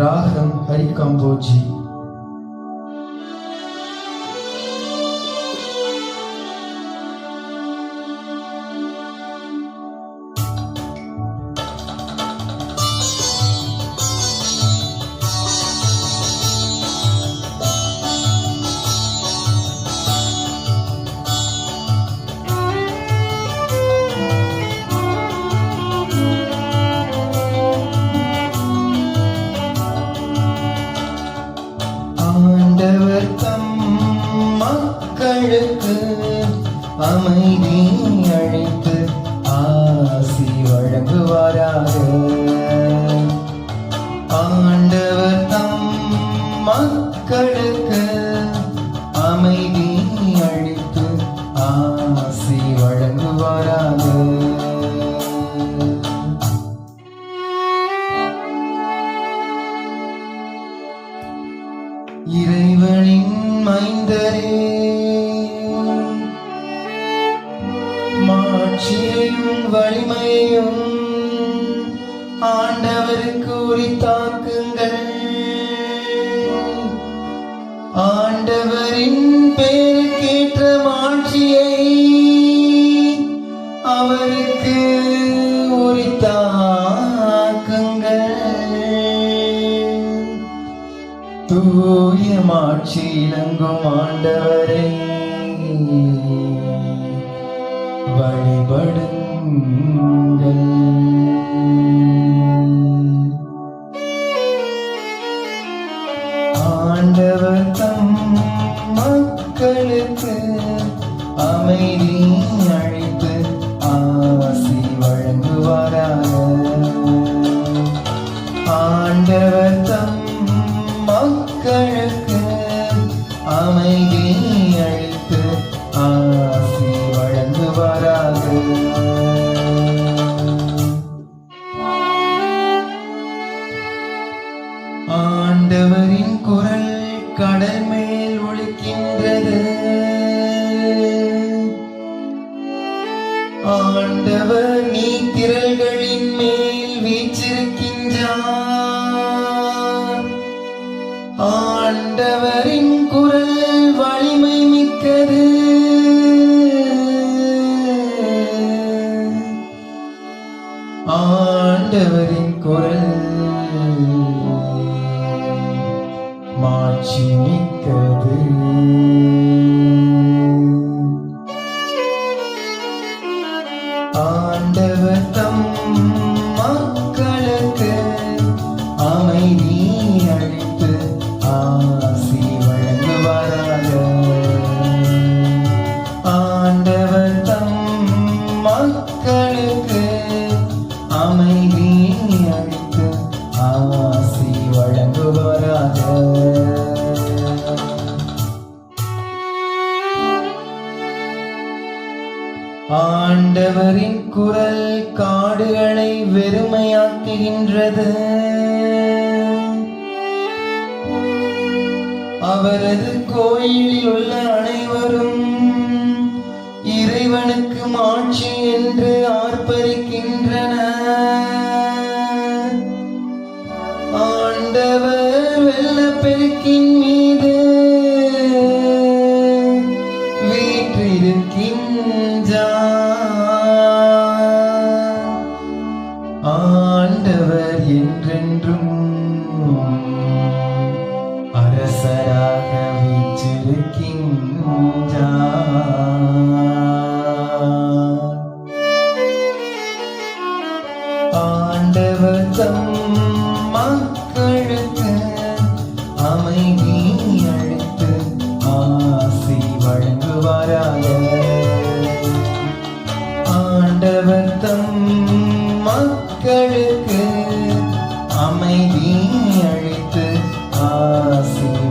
राह हरि कंबोजी மக்களுக்கு அமைதி அழைத்து ஆசி வழங்குவாராக. ஆண்டவர் தம் மக்களுக்கு அமைதி அழைத்து ஆசி வழங்குவாராக. இறைவனின் மைந்தரே வலிமையும் வலிமையையும் ஆண்டவருக்கு உரித்தாக்குங்கள் ஆண்டவரின் பேருக்கேற்ற மாட்சியை அவருக்கு உரித்தாக்குங்கள் தூய மாட்சி இலங்கும் ஆண்டவரை வழிபடுங்கள். ஆண்டவர் தம் மக்களுக்கு அமைதி அளித்து ஆசி வழங்குவாராக. ஆண்டவர் தம் மக்களுக்கு அமைதி ஆண்டவர் நீ திரள்களின் மேல் வீச்சிருக்கின்றார் ஆண்டவரின் குரல் வலிமை மிக்கது. ஆண்டவரின் குரல் மாட்சி மிக்கது. ஆண்டவரின் குரல் காடுகளை வெறுமையாக்குகின்றது. அவரது கோயிலில் உள்ள அனைவரும் இறைவனுக்கு மாட்சி என்று ஆர்ப்பரிக்கின்றன ஆண்டவர் வெள்ளப்பெருக்கின் அரசராக வீச்சிருக்கின்றார் ஆண்டவர் தம் மக்களுக்கு அமைதி அழைத்து ஆசி வழங்குவாராக ஆண்டவர் தம் மக்களுக்கு அமைதி அழைத்து Ah, fácil.